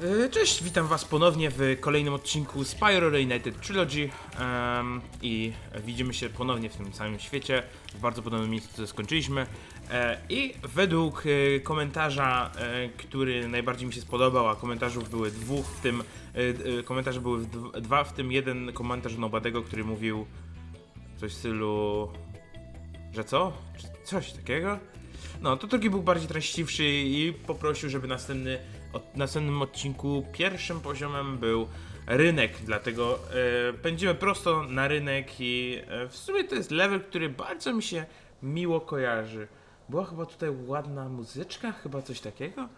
E, Cześć, witam was ponownie w kolejnym odcinku Spyro Reunited Trilogy em, i widzimy się ponownie w tym samym świecie, w bardzo podobnym miejscu, co skończyliśmy e, i według e, komentarza, e, który najbardziej mi się spodobał, a komentarzów były dwóch, w tym e, e, komentarze były dwa, w tym jeden komentarz Nobadego, który mówił coś w stylu, że co? Czy coś takiego? No, to drugi był bardziej treściwszy i poprosił, żeby następny, od, następnym odcinku pierwszym poziomem był rynek, dlatego e, prosto na rynek i e, w sumie to jest level, który bardzo mi się miło kojarzy. Była chyba tutaj ładna muzyczka, chyba coś takiego. E,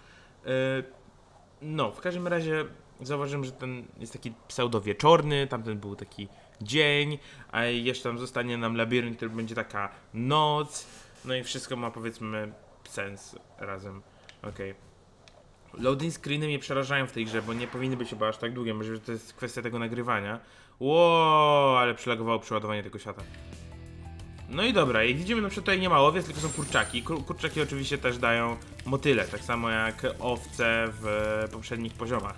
no, w każdym razie zauważyłem, że ten jest taki pseudo-wieczorny, tamten był taki dzień, a jeszcze tam zostanie nam labirynt, który będzie taka noc. No i wszystko ma powiedzmy sens razem. Okej. Loading screeny mnie przerażają w tej grze, bo nie powinny być chyba aż tak długie. Może że to jest kwestia tego nagrywania. Ło, ale przylagowało przeładowanie tego świata. No i dobra, i widzimy na przykład tutaj nie ma owiec, tylko są kurczaki. Kur kurczaki oczywiście też dają motyle, tak samo jak owce w poprzednich poziomach.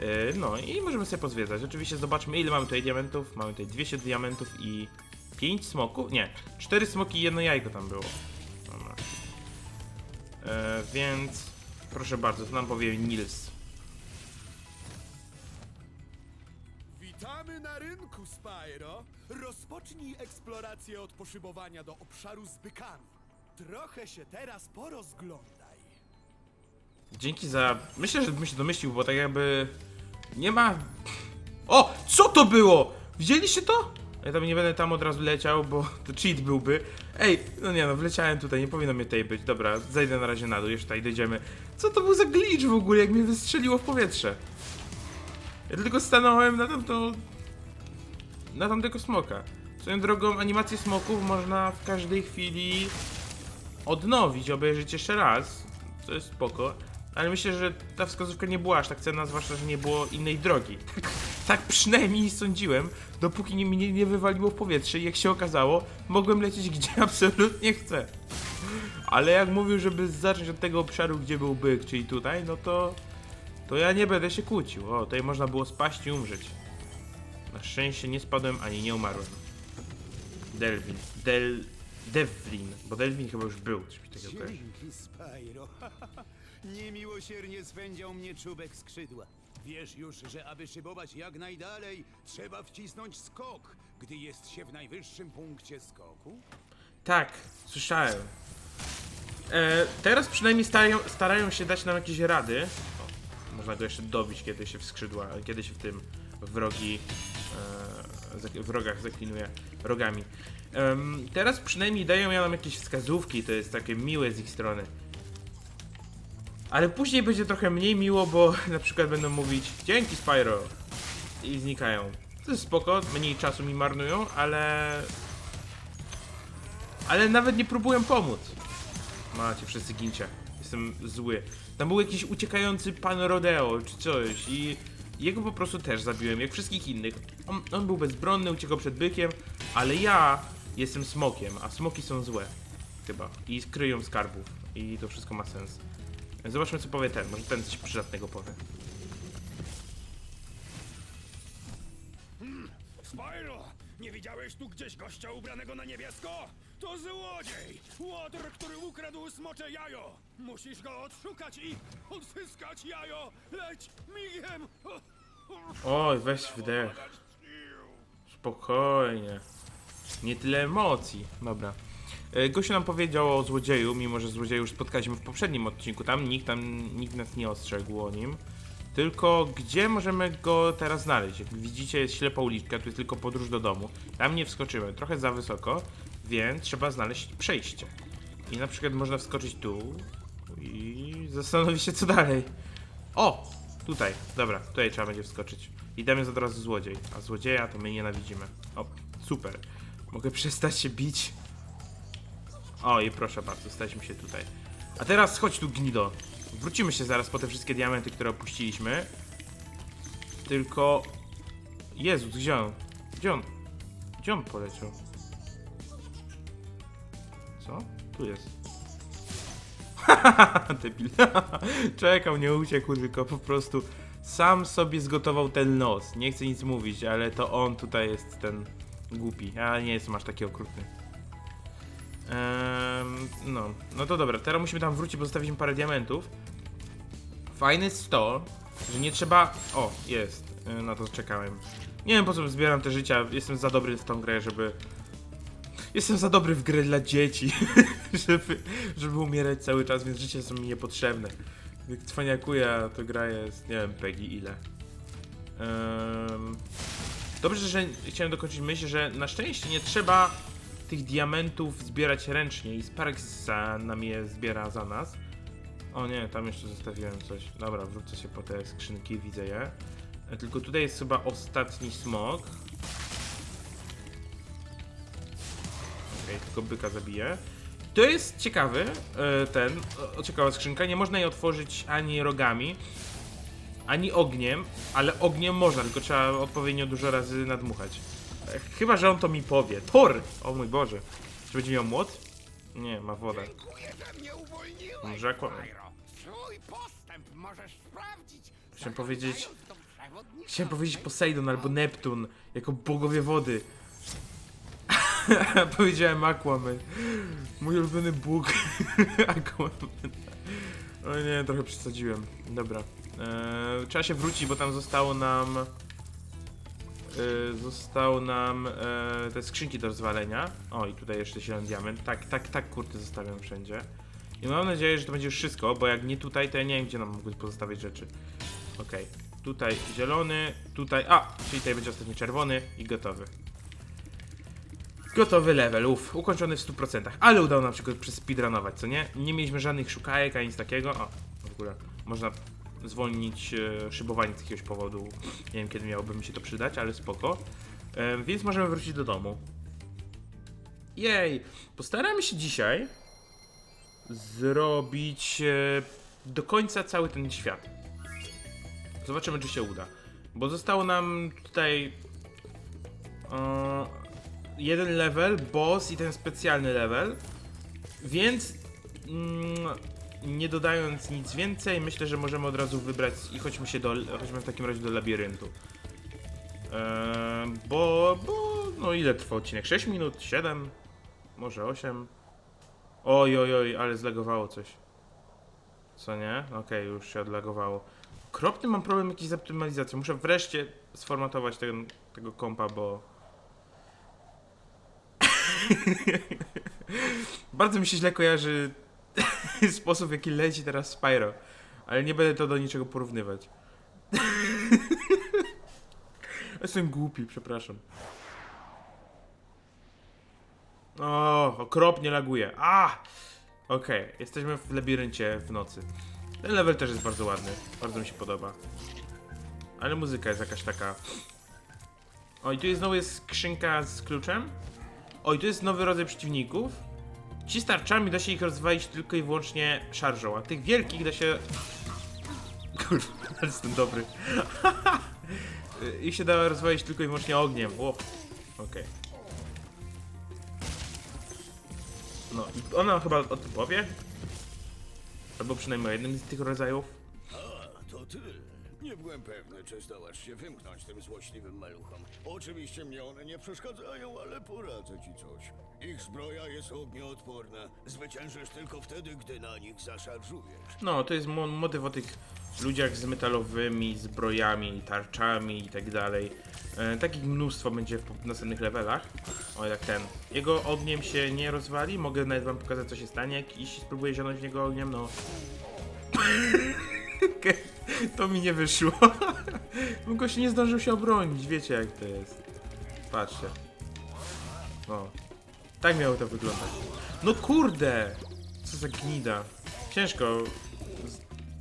Yy, no i możemy sobie pozwiedzać. Oczywiście zobaczmy ile mamy tutaj diamentów. Mamy tutaj 200 diamentów i 5 smoków? Nie, 4 smoki i jedno jajko tam było. Dobra. E, więc proszę bardzo, co nam powie Nils. Witamy na rynku, Spyro! Rozpocznij eksplorację od poszybowania do obszaru z bykami. Trochę się teraz porozglądaj. Dzięki za... Myślę, że bym się domyślił, bo tak jakby... Nie ma... O! Co to było? Widzieliście to? Ja tam nie będę tam od razu leciał, bo to cheat byłby. Ej, no nie no, wleciałem tutaj, nie powinno mnie tutaj być. Dobra, zejdę na razie na dół, jeszcze tutaj dojdziemy. Co to był za glitch w ogóle, jak mnie wystrzeliło w powietrze? Ja tylko stanąłem na tamto... Na tamtego smoka. Swoją drogą, animację smoków można w każdej chwili odnowić, obejrzeć jeszcze raz, co jest spoko, ale myślę, że ta wskazówka nie była aż tak cenna, zwłaszcza, że nie było innej drogi. Tak, przynajmniej sądziłem, dopóki nie, mnie nie wywaliło w powietrze i jak się okazało, mogłem lecieć gdzie absolutnie chcę. Ale jak mówił, żeby zacząć od tego obszaru, gdzie był byk, czyli tutaj, no to... To ja nie będę się kłócił. O, tutaj można było spaść i umrzeć. Na szczęście nie spadłem ani nie umarłem. Delvin. Del... Devlin, bo Delvin chyba już był, coś takiego kojarzy. Niemiłosiernie swędział mnie czubek skrzydła. Wiesz już, że aby szybować jak najdalej, trzeba wcisnąć skok, gdy jest się w najwyższym punkcie skoku? Tak, słyszałem. E, teraz przynajmniej starają, starają się dać nam jakieś rady. O, można go jeszcze dobić, kiedy się w skrzydła, kiedy się w tym wrogi, e, wrogach zaklinuje rogami. Em, teraz przynajmniej dają nam jakieś wskazówki, to jest takie miłe z ich strony. Ale później będzie trochę mniej miło, bo na przykład będą mówić dzięki Spyro i znikają. To jest spoko, mniej czasu mi marnują, ale ale nawet nie próbują pomóc. Macie wszyscy gincie. Jestem zły. Tam był jakiś uciekający pan Rodeo czy coś i jego po prostu też zabiłem, jak wszystkich innych. On, on był bezbronny, uciekał przed bykiem, ale ja jestem smokiem, a smoki są złe. Chyba. I kryją skarbów. I to wszystko ma sens. Zobaczmy co powie ten, może ten coś przydatnego powie. Spyro! Nie widziałeś tu gdzieś gościa ubranego na niebiesko? To złodziej! Łotr, który ukradł smocze jajo! Musisz go odszukać i odzyskać jajo! Leć migiem! Oj, weź wdech. Spokojnie. Nie tyle emocji. Dobra. E, Gościu nam powiedział o złodzieju, mimo że złodzieju już spotkaliśmy w poprzednim odcinku. Tam nikt, tam nikt nas nie ostrzegł o nim. Tylko gdzie możemy go teraz znaleźć? Jak widzicie jest ślepa uliczka, tu jest tylko podróż do domu. Tam nie wskoczymy, trochę za wysoko, więc trzeba znaleźć przejście. I na przykład można wskoczyć tu i zastanowić się co dalej. O! Tutaj, dobra, tutaj trzeba będzie wskoczyć. I jest od razu złodziej, a złodzieja to my nienawidzimy. O, super. Mogę przestać się bić. O i proszę bardzo, staliśmy się tutaj. A teraz chodź tu gnido. Wrócimy się zaraz po te wszystkie diamenty, które opuściliśmy. Tylko... Jezus, gdzie on? Gdzie on? Gdzie on poleciał? Co? Tu jest. Debil. Czekał, nie uciekł, tylko po prostu sam sobie zgotował ten los. Nie chcę nic mówić, ale to on tutaj jest ten głupi. Ja nie jestem aż taki okrutny. No, no to dobra, teraz musimy tam wrócić, bo zostawiliśmy parę diamentów. Fajne jest to, że nie trzeba... O, jest. E, Na to czekałem. Nie wiem po co zbieram te życia, jestem za dobry w tą grę, żeby... Jestem za dobry w grę dla dzieci, żeby, żeby umierać cały czas, więc życie są mi niepotrzebne. Jak cwaniakuję, to gra jest, nie wiem, Peggy ile. Dobrze, że chciałem dokończyć myśl, że na szczęście nie trzeba tych diamentów zbierać ręcznie i Sparks za je zbiera za nas. O nie, tam jeszcze zostawiłem coś. Dobra, wrócę się po te skrzynki, widzę je. E, Tylko tutaj jest chyba ostatni smok. Okej, tylko byka zabiję. To jest ciekawy, e, ten, ciekawa skrzynka. Nie można jej otworzyć ani rogami, ani ogniem, ale ogniem można, tylko trzeba odpowiednio dużo razy nadmuchać. Chyba, że on to mi powie. Tor! O mój Boże. Czy będzie miał młot? Nie, ma wodę. Dziękuję, że mnie uwolniłeś, Może akurat. Spyro. Swój postęp możesz sprawdzić. Chciałem powiedzieć- zaglądając do przewodnika Chciałem powiedzieć Poseidon albo Neptun, jako bogowie wody. Powiedziałem Aquaman. Mój ulubiony bóg. Aquaman. O nie, trochę przesadziłem. Dobra. Eee, trzeba się wrócić, bo tam zostało nam... Eee, zostało nam eee, te skrzynki do rozwalenia. O, i tutaj jeszcze zielony diament. Tak, tak, tak, kurde, zostawiam wszędzie. I mam nadzieję, że to będzie już wszystko, bo jak nie tutaj, to ja nie wiem, gdzie nam mogę pozostawiać rzeczy. Okej, tutaj zielony, tutaj, a, czyli tutaj będzie ostatni czerwony i gotowy. Gotowy level, uff, ukończony w 100%, ale udało nam się go przespeedrunować, co nie? Nie mieliśmy żadnych szukajek, ani nic takiego, o, w ogóle, można zwolnić e, szybowanie z jakiegoś powodu, nie wiem kiedy miałoby mi się to przydać, ale spoko. E, więc możemy wrócić do domu. Jej, postaramy się dzisiaj zrobić e, do końca cały ten świat. Zobaczymy, czy się uda. Bo zostało nam tutaj jeden level, boss i ten specjalny level. Więc mm, nie dodając nic więcej, myślę, że możemy od razu wybrać i chodźmy się do, chodźmy w takim razie do labiryntu. E, bo, bo, no ile trwa odcinek? 6 minut? 7? Może 8? Oj, oj, oj, ale zlegowało coś. Co nie? Okej, już się odlagowało. Kropny mam problem jakiś z optymalizacją. Muszę wreszcie sformatować ten, tego kompa, bo... Bardzo mi się źle kojarzy sposób, w jaki leci teraz Spyro. Ale nie będę to do niczego porównywać. Jestem głupi, przepraszam. O, okropnie laguje. A! Okej, jesteśmy w labiryncie w nocy. Ten level też jest bardzo ładny. Bardzo mi się podoba. Ale muzyka jest jakaś taka. O, i tu jest znowu jest skrzynka z kluczem. O, i tu jest nowy rodzaj przeciwników. Ci z tarczami da się ich rozwalić tylko i wyłącznie szarżą, a tych wielkich da się. Kurwa, ale jestem dobry. ich się da rozwalić tylko i wyłącznie ogniem. O, okej. No i ona chyba o tym powie. Albo przynajmniej o jednym z tych rodzajów. A, to ty. Nie byłem pewny, czy zdołasz się wymknąć tym złośliwym maluchom. Oczywiście mnie one nie przeszkadzają, ale poradzę ci coś. Ich zbroja jest ognioodporna. Zwyciężysz tylko wtedy, gdy na nich zaszarżujesz. No, to jest mo motyw o tych ludziach z metalowymi zbrojami, tarczami i tak dalej. E, takich mnóstwo będzie w następnych levelach. O, jak ten. Jego ogniem się nie rozwali. Mogę nawet wam pokazać, co się stanie, jak jeśli spróbuję zionąć w niego ogniem, no. To mi nie wyszło. Bo gość nie zdążył się obronić, wiecie jak to jest. Patrzcie. O. Tak miało to wyglądać. No kurde! Co za gnida. Ciężko,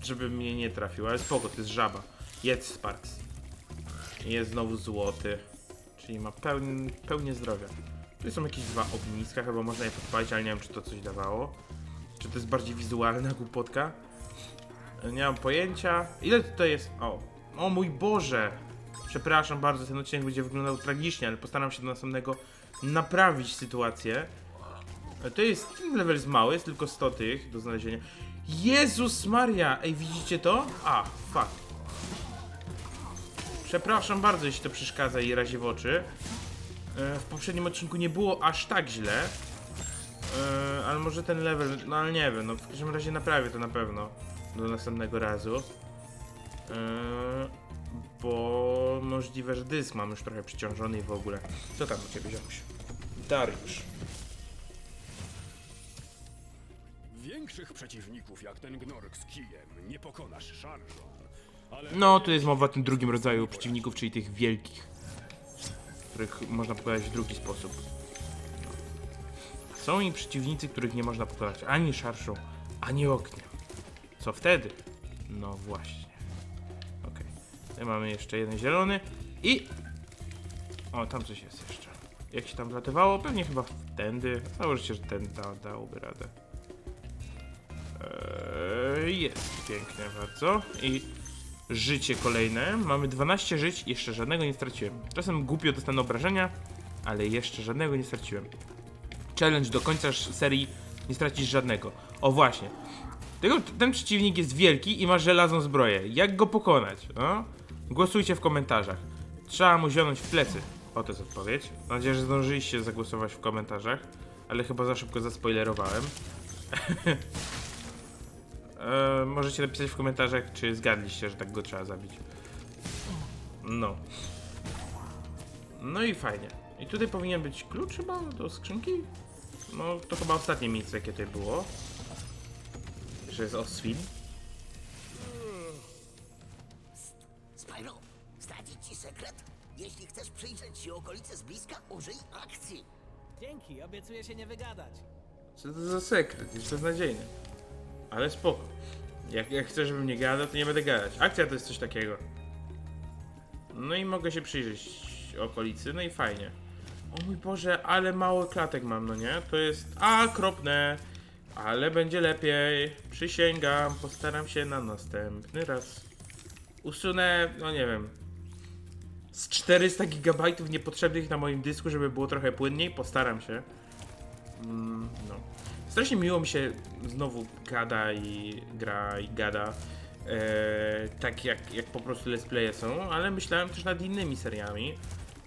żeby mnie nie trafił, ale spoko, to jest żaba. Jedz Sparks. Jest znowu złoty. Czyli ma pełn, pełnię zdrowia. Tu są jakieś dwa ogniska, chyba można je podpalić, ale nie wiem czy to coś dawało. Czy to jest bardziej wizualna głupotka? Nie mam pojęcia. Ile tutaj jest? O, o mój Boże! Przepraszam bardzo, ten odcinek będzie wyglądał tragicznie, ale postaram się do następnego naprawić sytuację. To jest, ten level jest mały, jest tylko 100 tych do znalezienia. Jezus Maria! Ej, widzicie to? A, fuck. Przepraszam bardzo, jeśli to przeszkadza i razi w oczy. E, W poprzednim odcinku nie było aż tak źle. E, ale może ten level, no ale nie wiem, no w każdym razie naprawię to na pewno do następnego razu. E, bo możliwe, że dysk mam już trochę przyciążony i w ogóle. Co tam u ciebie, ziomuś? Dariusz. Większych przeciwników jak ten gnork z kijem nie pokonasz szarżą. Ale No, tu jest mowa o tym drugim rodzaju przeciwników, czyli tych wielkich, których można pokonać w drugi sposób. Są i przeciwnicy, których nie można pokonać ani szarszą, ani ogniem. Co wtedy? No właśnie. Okej. Tutaj mamy jeszcze jeden zielony i... O, tam coś jest jeszcze. Jak się tam wlatywało? Pewnie chyba tędy. Założę się, że ten da, dałby radę. Eee, jest pięknie bardzo. I życie kolejne. Mamy 12 żyć, jeszcze żadnego nie straciłem. Czasem głupio dostanę obrażenia, ale jeszcze żadnego nie straciłem. Challenge do końca serii nie stracisz żadnego. O właśnie. Tego, ten przeciwnik jest wielki i ma żelazną zbroję. Jak go pokonać? No? Głosujcie w komentarzach. Trzeba mu zionąć w plecy. O, to jest odpowiedź. Mam nadzieję, że zdążyliście zagłosować w komentarzach, ale chyba za szybko zaspoilerowałem. E, możecie napisać w komentarzach, czy zgadliście, że tak go trzeba zabić. No. No i fajnie. I tutaj powinien być klucz chyba do skrzynki? No, to chyba ostatnie miejsce, jakie tutaj było. Że jest Oswin. Spyro, zdradzić ci sekret? Jeśli chcesz przyjrzeć się okolicy z bliska, użyj akcji. Dzięki, obiecuję się nie wygadać. Co to za sekret? Jest beznadziejny. Ale spoko. Jak, jak chcesz, żebym nie gadał, to nie będę gadać. Akcja to jest coś takiego. No i mogę się przyjrzeć okolicy, no i fajnie. O mój Boże, ale mało klatek mam, no nie? To jest a okropne, ale będzie lepiej. Przysięgam, postaram się na następny raz. Usunę, no nie wiem, z 400 GB niepotrzebnych na moim dysku, żeby było trochę płynniej. Postaram się. Mm, no. Strasznie miło mi się znowu gada i gra i gada. E, tak jak, jak po prostu let's playe są, ale myślałem też nad innymi seriami.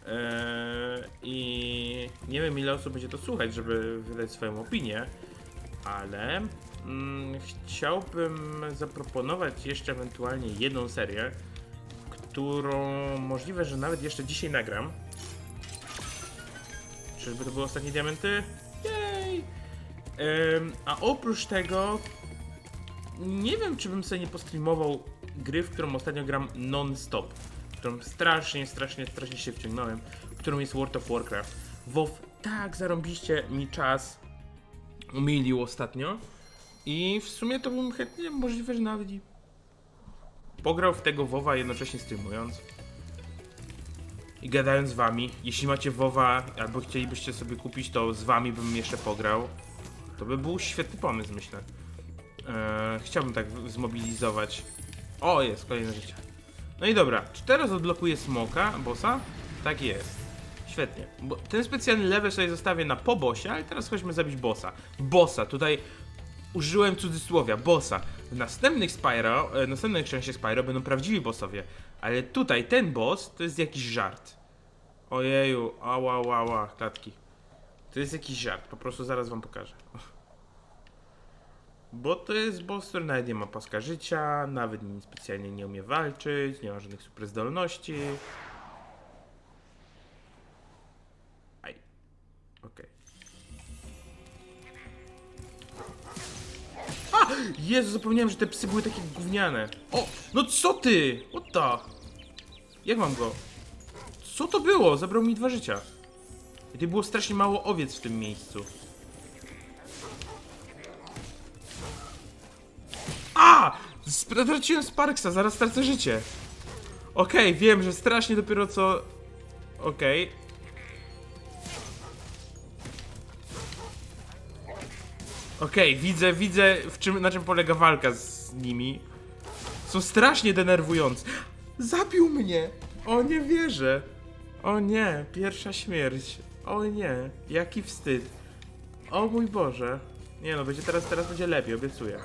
E, I nie wiem ile osób będzie to słuchać, żeby wydać swoją opinię, ale mm, chciałbym zaproponować jeszcze ewentualnie jedną serię, którą możliwe, że nawet jeszcze dzisiaj nagram. Czyżby to były ostatnie diamenty? Jej! Em, a oprócz tego nie wiem, czy bym sobie nie postreamował gry, w którą ostatnio gram non-stop. Którą strasznie, strasznie, strasznie się wciągnąłem. Którą jest World of Warcraft. WoW tak zarąbiście mi czas umilił ostatnio. I w sumie to bym chętnie, możliwe, że nawet i pograł w tego WoWa jednocześnie streamując. I gadając z wami. Jeśli macie WoWa albo chcielibyście sobie kupić, to z wami bym jeszcze pograł. To by był świetny pomysł, myślę. Eee, chciałbym tak zmobilizować. O, jest, kolejne życie. No i dobra, czy teraz odblokuję smoka, bossa? Tak jest. Świetnie. Bo ten specjalny level sobie zostawię na po bossie, ale teraz chodźmy zabić bossa. Bossa, tutaj użyłem cudzysłowia, bossa. W następnych Spyro, e, następnych częściach Spyro będą prawdziwi bossowie, ale tutaj ten boss to jest jakiś żart. Ojeju, ała, ała, ała, klatki. To jest jakiś żart, po prostu zaraz wam pokażę. Bo to jest boss, który nawet nie ma paska życia, nawet specjalnie nie umie walczyć, nie ma żadnych super zdolności. Okej. A! Jezu, zapomniałem, że te psy były takie gówniane. O! No co ty? What the? Jak mam go? Co to było? Zabrał mi dwa życia. I tutaj było strasznie mało owiec w tym miejscu. A! Straciłem Sparksa, zaraz stracę życie. Okej, wiem, że strasznie dopiero co... Okej. Okej, widzę, widzę w czym, na czym polega walka z nimi. Są strasznie denerwujące. Zabił mnie! O nie wierzę! O nie, pierwsza śmierć. O nie, jaki wstyd. O mój Boże. Nie no, będzie teraz, teraz będzie lepiej, obiecuję.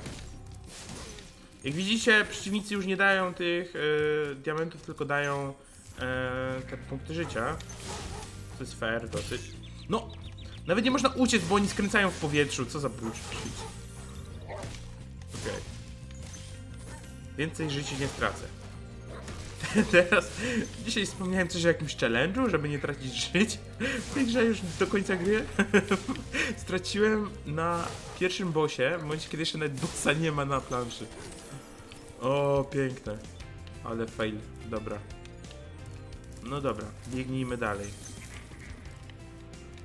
Jak widzicie, przeciwnicy już nie dają tych e, diamentów, tylko dają e, te punkty życia. To jest fair dosyć. No! Nawet nie można uciec, bo oni skręcają w powietrzu. Co za bullshit. Okej. Więcej życia nie stracę. Teraz, dzisiaj wspomniałem coś o jakimś challenge'u, żeby nie tracić żyć. W już do końca gry straciłem na pierwszym bossie, w momencie kiedy jeszcze nawet bossa nie ma na planszy. O, piękne. Ale fail. Dobra. No dobra, biegnijmy dalej.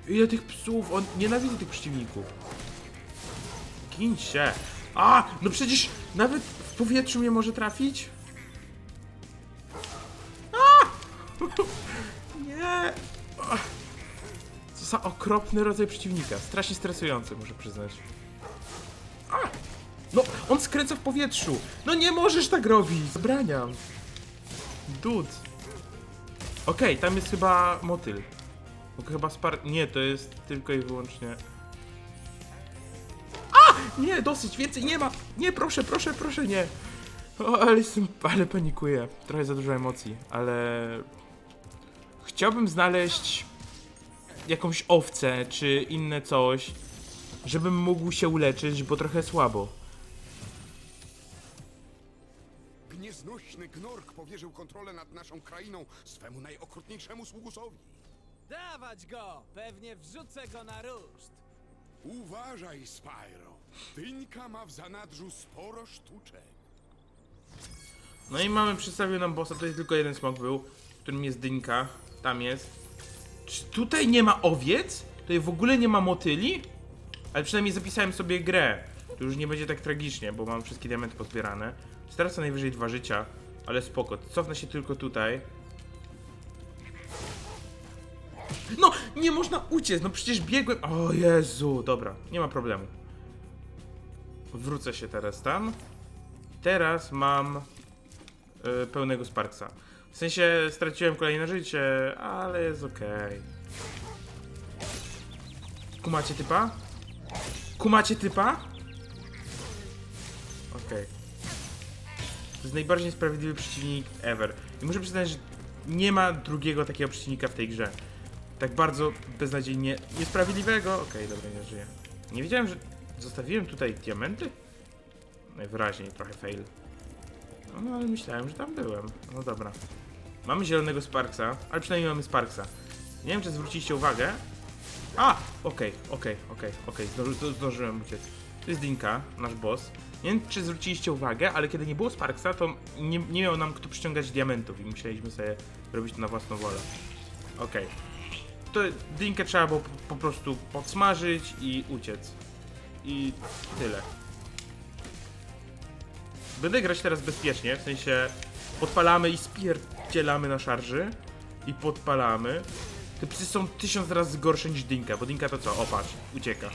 Ile tych psów? On nienawidzi tych przeciwników. Ginź się. A! No przecież nawet w powietrzu mnie może trafić? A! Nie! Co za okropny rodzaj przeciwnika. Strasznie stresujący, muszę przyznać. A! No, on skręca w powietrzu. No nie możesz tak robić. Zabraniam. Dud. Okej, tam jest chyba motyl. Mogę chyba spar... Nie, to jest tylko i wyłącznie... A! Nie, dosyć, więcej nie ma! Nie, proszę, proszę, proszę, nie! O, ale jestem... ale panikuję. Trochę za dużo emocji, ale... Chciałbym znaleźć jakąś owcę, czy inne coś, żebym mógł się uleczyć, bo trochę słabo. Nieznośny Gnork powierzył kontrolę nad naszą krainą swemu najokrutniejszemu sługusowi. Dawać go! Pewnie wrzucę go na ruszt. Uważaj, Spyro. Dyńka ma w zanadrzu sporo sztuczek. No i mamy, przedstawił nam bossa, to jest tylko jeden smok był, w którym jest dynka, tam jest. Czy tutaj nie ma owiec? Tutaj w ogóle nie ma motyli? Ale przynajmniej zapisałem sobie grę. To już nie będzie tak tragicznie, bo mam wszystkie diamenty pozbierane. Stracę najwyżej dwa życia, ale spoko. Cofnę się tylko tutaj. No, nie można uciec, no przecież biegłem... O Jezu, dobra, nie ma problemu. Wrócę się teraz tam. Teraz mam y, pełnego Sparksa. W sensie straciłem kolejne życie, ale jest okej. Kumacie typa? Kumacie typa? Okej. To jest najbardziej niesprawiedliwy przeciwnik ever. I muszę przyznać, że nie ma drugiego takiego przeciwnika w tej grze. Tak bardzo beznadziejnie niesprawiedliwego. Okej, dobra, nie żyję. Nie wiedziałem, że zostawiłem tutaj diamenty? Najwyraźniej trochę fail. No ale myślałem, że tam byłem. No dobra. Mamy zielonego Sparksa, ale przynajmniej mamy Sparksa. Nie wiem, czy zwróciliście uwagę. A! Okej, okej, okej, okej. Zdąży, zdąży- Zdążyłem uciec. To jest Dinka, nasz boss. Nie wiem, czy zwróciliście uwagę, ale kiedy nie było Sparksa, to nie, nie miał nam kto przyciągać diamentów i musieliśmy sobie robić to na własną wolę. Okej. To Dinkę trzeba było po, prostu podsmażyć i uciec. I tyle. Będę grać teraz bezpiecznie, w sensie podpalamy i spierdzielamy na szarży i podpalamy. Te psy są tysiąc razy gorsze niż Dynka, bo Dynka to co? O ucieka.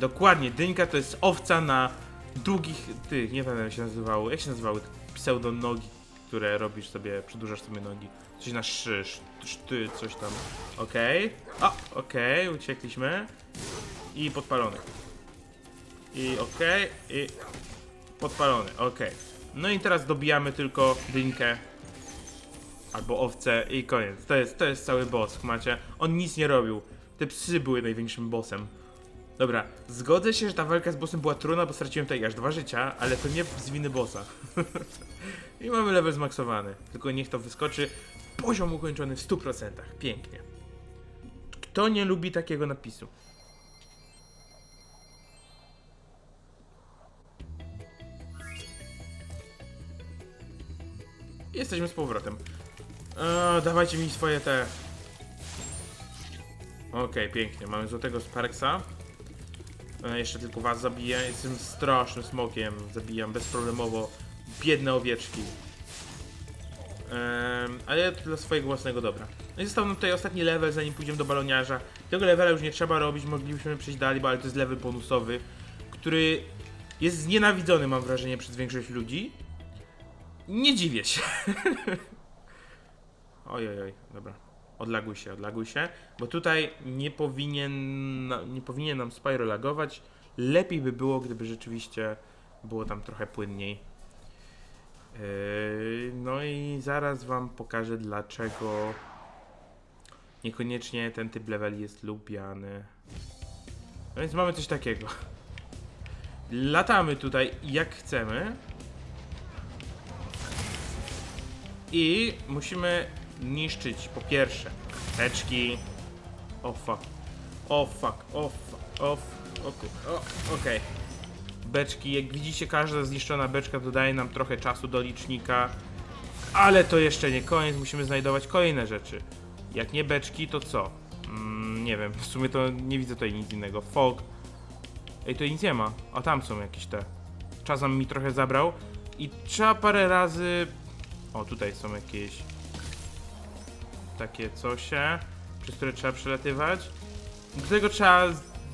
Dokładnie, Dynka to jest owca na długich, tych, nie pamiętam jak się nazywało, jak się nazywały te pseudonogi, które robisz sobie, przedłużasz sobie nogi. Coś na szy, sz- szty, coś tam. Okej. O, okej, uciekliśmy. I podpalony. I okej, i Podpalony, okej. No i teraz dobijamy tylko dynkę. Albo owce i koniec. To jest, to jest cały boss, macie. On nic nie robił. Te psy były największym bossem. Dobra, zgodzę się, że ta walka z bossem była trudna, bo straciłem tutaj aż dwa życia, ale to nie z winy bossa. I mamy level zmaksowany. Tylko niech to wyskoczy. Poziom ukończony w 100%. Pięknie. Kto nie lubi takiego napisu? Jesteśmy z powrotem. Eee, dawajcie mi swoje te. Okej, pięknie. Mamy złotego Sparksa. E, jeszcze tylko was zabiję. Jestem strasznym smokiem. Zabijam bezproblemowo biedne owieczki. Em, ale dla swojego własnego dobra. No i został nam tutaj ostatni level, zanim pójdziemy do baloniarza. Tego levela już nie trzeba robić, moglibyśmy przejść dalej, bo ale to jest level bonusowy, który jest znienawidzony, mam wrażenie, przez większość ludzi. Nie dziwię się. oj, oj, oj, dobra. Odlaguj się, odlaguj się, bo tutaj nie powinien, nie powinien nam Spyro lagować. Lepiej by było, gdyby rzeczywiście było tam trochę płynniej. Yy, no i zaraz wam pokażę dlaczego niekoniecznie ten typ leveli jest lubiany. No więc mamy coś takiego. Latamy tutaj jak chcemy. I musimy niszczyć po pierwsze teczki. O fuck. O fuck. O fuck. O fuck. O kur- o, Okej. Beczki, jak widzicie każda zniszczona beczka dodaje nam trochę czasu do licznika. Ale to jeszcze nie koniec, musimy znajdować kolejne rzeczy. Jak nie beczki, to co? Mm, nie wiem, w sumie to nie widzę tutaj nic innego. Fog. Ej, to nic nie ma. A tam są jakieś te. Czasem mi trochę zabrał. I trzeba parę razy... O, tutaj są jakieś... Takie cosie, przez które trzeba przelatywać. Do tego trzeba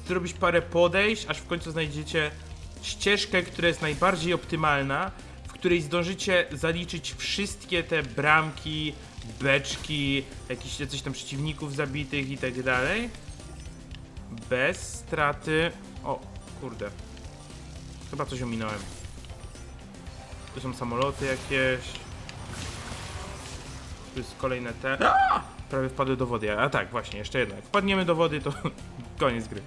zrobić parę podejść, aż w końcu znajdziecie ścieżkę, która jest najbardziej optymalna, w której zdążycie zaliczyć wszystkie te bramki, beczki, jakieś jacyś tam przeciwników zabitych i tak dalej. Bez straty. O, kurde. Chyba coś ominąłem. Tu są samoloty jakieś. Tu jest kolejne te. Prawie wpadły do wody. A tak, właśnie, jeszcze jedno. Jak wpadniemy do wody, to koniec gry.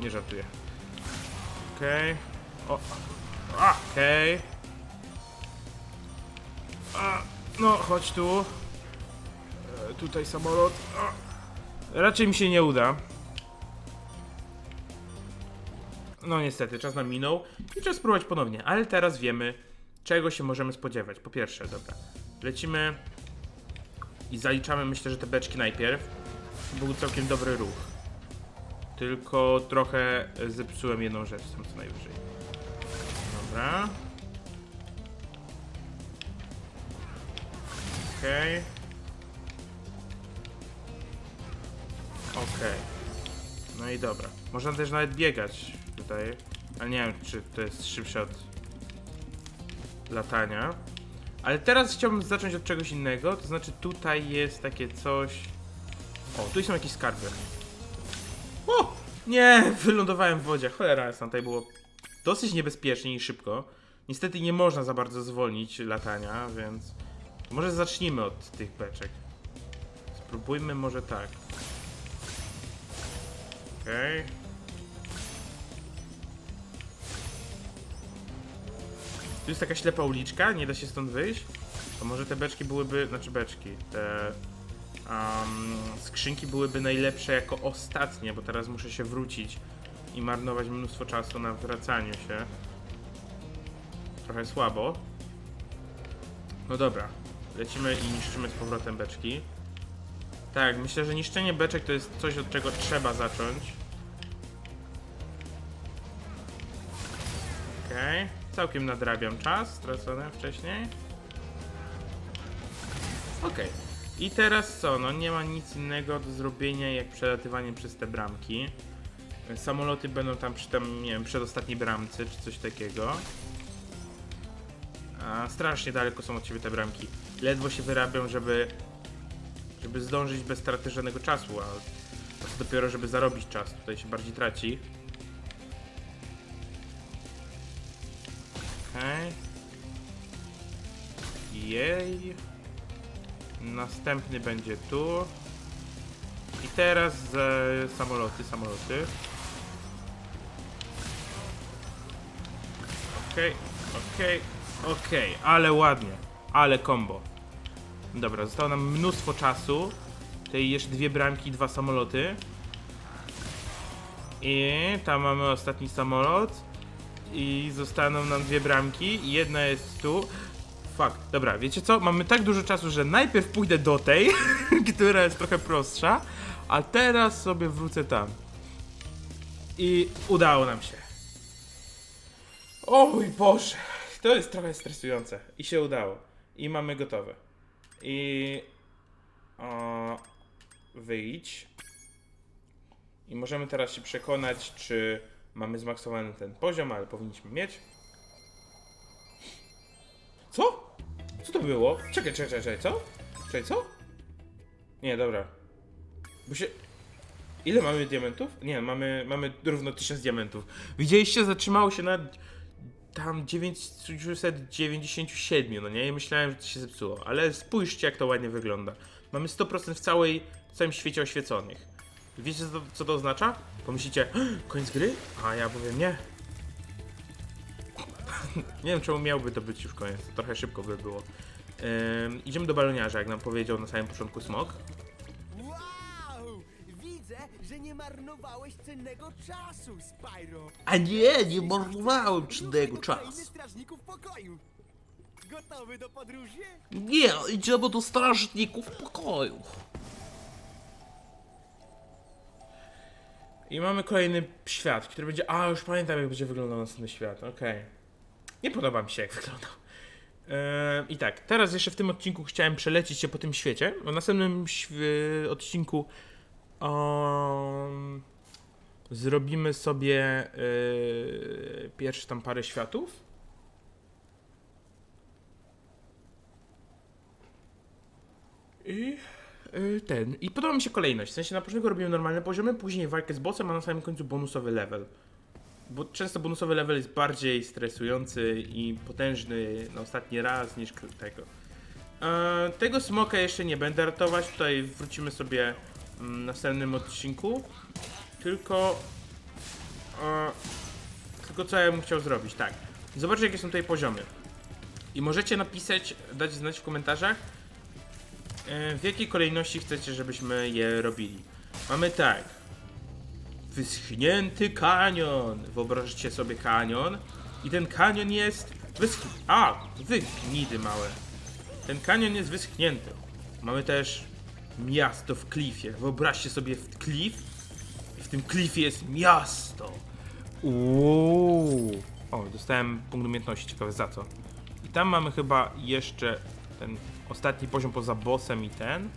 Nie żartuję. Okej. O. A, Okej. A, No, chodź tu. E, tutaj samolot. A. Raczej mi się nie uda. No niestety, czas nam minął i trzeba spróbować ponownie, ale teraz wiemy, czego się możemy spodziewać. Po pierwsze, dobra, lecimy i zaliczamy, myślę, że te beczki najpierw. Był całkiem dobry ruch. Tylko trochę zepsułem jedną rzecz, tam co najwyżej. Dobra. Okej. Okej. No i dobra. Można też nawet biegać tutaj. Ale nie wiem, czy to jest szybsze od latania. Ale teraz chciałbym zacząć od czegoś innego. To znaczy tutaj jest takie coś. O, tu są jakieś skarby. O! Nie! Wylądowałem w wodzie. Cholera, jasna, tutaj było dosyć niebezpiecznie i szybko. Niestety nie można za bardzo zwolnić latania, więc może zacznijmy od tych beczek. Spróbujmy może tak. Okej. Tu jest taka ślepa uliczka, nie da się stąd wyjść. To może te beczki byłyby, znaczy beczki, te um, skrzynki byłyby najlepsze jako ostatnie, bo teraz muszę się wrócić i marnować mnóstwo czasu na wracaniu się. Trochę słabo. No dobra, lecimy i niszczymy z powrotem beczki. Tak, myślę, że niszczenie beczek to jest coś, od czego trzeba zacząć. Okej, całkiem nadrabiam czas stracony wcześniej. Okej, i teraz co? No nie ma nic innego do zrobienia jak przelatywanie przez te bramki. Samoloty będą tam przy tam, nie wiem, przedostatniej bramce czy coś takiego. A strasznie daleko są od ciebie te bramki. Ledwo się wyrabią, żeby żeby zdążyć bez straty żadnego czasu, a dopiero, żeby zarobić czas. Tutaj się bardziej traci. Jej. Następny będzie tu. I teraz e, samoloty, samoloty. Okej, okej, okej, ale ładnie, ale combo. Dobra, zostało nam mnóstwo czasu. Tutaj jeszcze dwie bramki, dwa samoloty. I tam mamy ostatni samolot. I zostaną nam dwie bramki. Jedna jest tu. Fuck, dobra, wiecie co? Mamy tak dużo czasu, że najpierw pójdę do tej, która jest trochę prostsza, a teraz sobie wrócę tam. I udało nam się. O mój Boże, to jest trochę stresujące. I się udało. I mamy gotowe. I o, wyjdź. I możemy teraz się przekonać, czy mamy zmaksowany ten poziom, ale powinniśmy mieć. Co? Co to było? Czekaj, czekaj, czekaj, co? Czekaj, co? Nie, dobra. Bo się... Ile mamy diamentów? Nie, mamy, mamy równo 1000 diamentów. Widzieliście? Zatrzymało się na tam 997, no nie? Myślałem, że to się zepsuło. Ale spójrzcie, jak to ładnie wygląda. Mamy 100% w całej, w całym świecie oświeconych. Wiecie, co to, co to oznacza? Pomyślicie, koniec gry? A ja powiem nie. nie wiem, czemu miałby to być już koniec. Trochę szybko by było. Ym, idziemy do baloniarza, jak nam powiedział na samym początku Smok. Wow! Widzę, że nie marnowałeś cennego czasu, Spyro. A nie, nie marnowałem czynnego Kolejny czasu. strażników pokoju. Gotowy do podróży? Nie, idziemy do strażników pokoju. I mamy kolejny świat, który będzie. A, już pamiętam, jak będzie wyglądał następny świat. Okej. Nie podoba mi się, jak wyglądał. Eee, I tak, teraz jeszcze w tym odcinku chciałem przelecieć się po tym świecie. W następnym odcinku um, zrobimy sobie yy, pierwsze tam parę światów. I ten. I podoba mi się kolejność. W sensie na początku robimy normalne poziomy, później walkę z bossem, a na samym końcu bonusowy level. Bo często bonusowy level jest bardziej stresujący i potężny na ostatni raz niż tego. E, tego smoka jeszcze nie będę ratować. Tutaj wrócimy sobie mm, w następnym odcinku. Tylko. E, tylko co ja bym chciał zrobić? Tak. Zobaczcie, jakie są tutaj poziomy. I możecie napisać, dać znać w komentarzach, w jakiej kolejności chcecie, żebyśmy je robili? Mamy tak. Wyschnięty kanion. Wyobraźcie sobie kanion. I ten kanion jest wysch... A! Wygnidy małe. Ten kanion jest wyschnięty. Mamy też miasto w klifie. Wyobraźcie sobie w klif. I w tym klifie jest miasto. Uuu. O, dostałem punkt umiejętności. Ciekawe za co. I tam mamy chyba jeszcze ten ostatni poziom poza bossem i ten.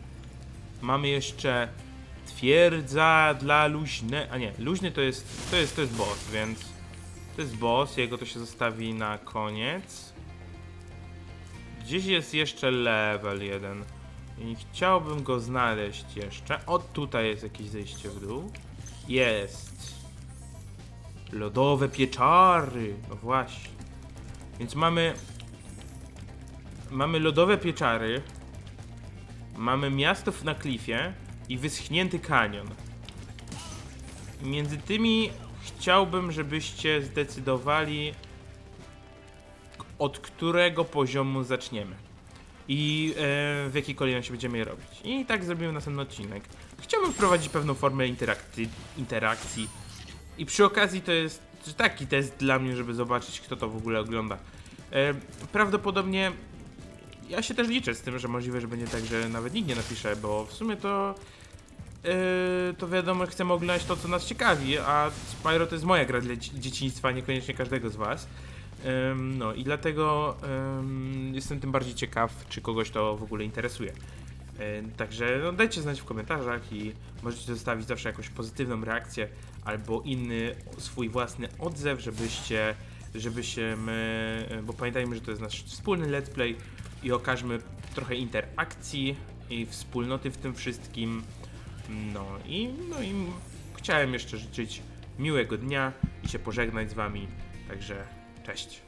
Mamy jeszcze twierdza dla luźne. A nie, luźny to jest. To jest, to jest boss, więc. To jest boss, jego to się zostawi na koniec. Gdzieś jest jeszcze level jeden. I chciałbym go znaleźć jeszcze. O, tutaj jest jakieś zejście w dół. Jest. Lodowe pieczary. No właśnie. Więc mamy mamy lodowe pieczary, mamy miasto na klifie i wyschnięty kanion. Między tymi chciałbym, żebyście zdecydowali, od którego poziomu zaczniemy. I e, w jakiej kolejności będziemy je robić. I tak zrobimy następny odcinek. Chciałbym wprowadzić pewną formę interakcji. I przy okazji to jest taki test dla mnie, żeby zobaczyć, kto to w ogóle ogląda. E, prawdopodobnie ja się też liczę z tym, że możliwe, że będzie tak, że nawet nikt nie napisze, bo w sumie to yy, to wiadomo, chcemy oglądać to, co nas ciekawi, a Spyro to jest moja gra dla dzie- dzieciństwa, niekoniecznie każdego z was. Ym, no i dlatego ym, jestem tym bardziej ciekaw, czy kogoś to w ogóle interesuje. Ym, także no, dajcie znać w komentarzach i możecie zostawić zawsze jakąś pozytywną reakcję albo inny swój własny odzew, żebyście, żebyśmy, bo pamiętajmy, że to jest nasz wspólny let's play i okażmy trochę interakcji i wspólnoty w tym wszystkim. No i, no i chciałem jeszcze życzyć miłego dnia i się pożegnać z wami. Także cześć.